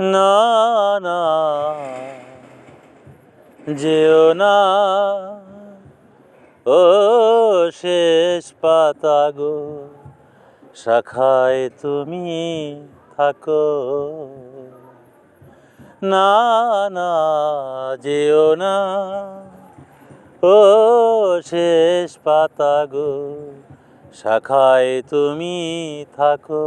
না না, যেও না। ও শেষ পাতা গো, শাখায় তুমি থাকো। না না, যেও না। ও শেষ পাতা গো, শাখায় তুমি থাকো।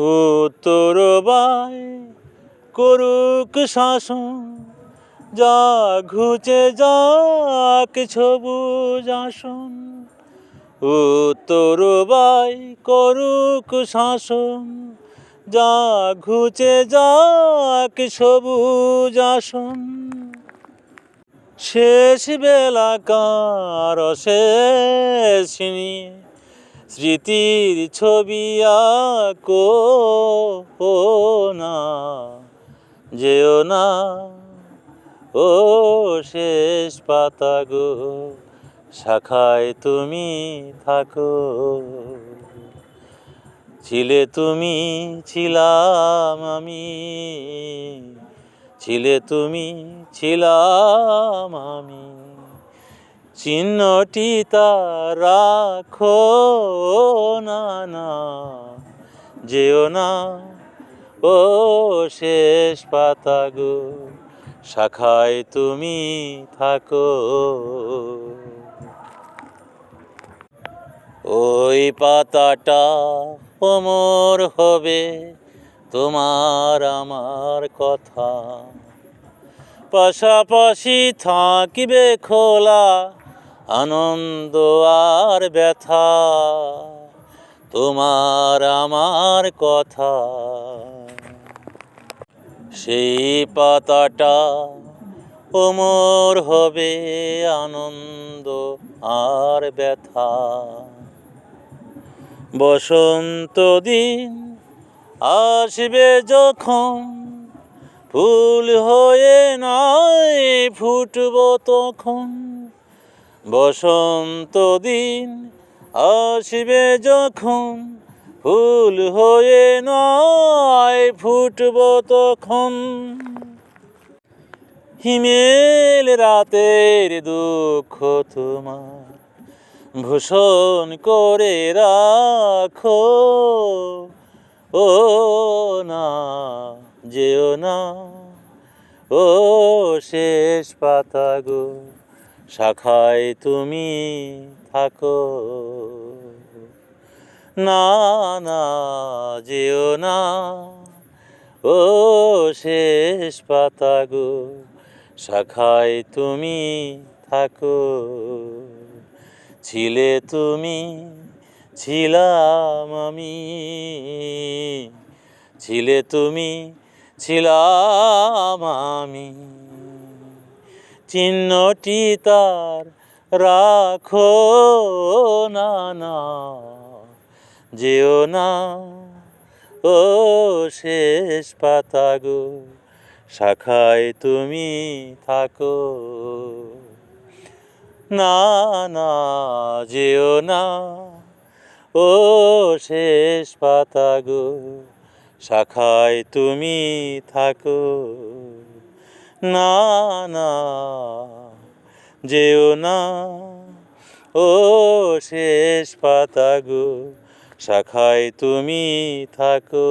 উত্তর বাই করুক শাসন, যা ঘুচে যাক সবুজ আসন। উত্তর বাই করুক শাসন, যা ঘুচে যাক সবুজ আসন। শেষ বেলাকার শেষ নিয়ে স্মৃতির ছবি আঁকো না, যেও না। ও শেষ পাতা গো, শাখায় তুমি থাকো। ছিলে তুমি, ছিলাম আমি, ছিলে তুমি, ছিলাম আমি। চিহ্নটি তার রাখো না না যেও না। ও শেষ পাতা গো শাখায় তুমি থাকো। ওই পাতাটা অমর হবে, তোমার আমার কথা। পাশাপাশি থাকিবে খোলা আনন্দ আর ব্যথা, তোমার আমার কথা। সেই পাতাটা অমর হবে আনন্দ আর ব্যথা। বসন্ত দিন আসবে যখন ফুল হয়ে নাই ফুটব তখন। বসন্ত দিন আসবে যখন, ফুল হয়ে নয় ফুটব তখন। হিমেল রাতের দুঃখ তোমার, ভূষণ করে রাখো। ও না, যেও না, ও শেষ পাতা গো শাখায় তুমি থাকো। না না, যেও না। ও শেষ পাতা গো শাখায় তুমি থাকো। ছিলে তুমি, ছিলাম আমি। ছিলে তুমি, ছিলাম আমি। চিহ্নটি তার রাখো না না। যেও না, ও শেষ পাতা গো, শাখায় তুমি থাকো। না না, যেও না, ও শেষ পাতা গো, শাখায় তুমি থাকো। না না যেও না। ও শেষ পাতা গো শাখায় তুমি থাকো।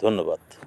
ধন্যবাদ।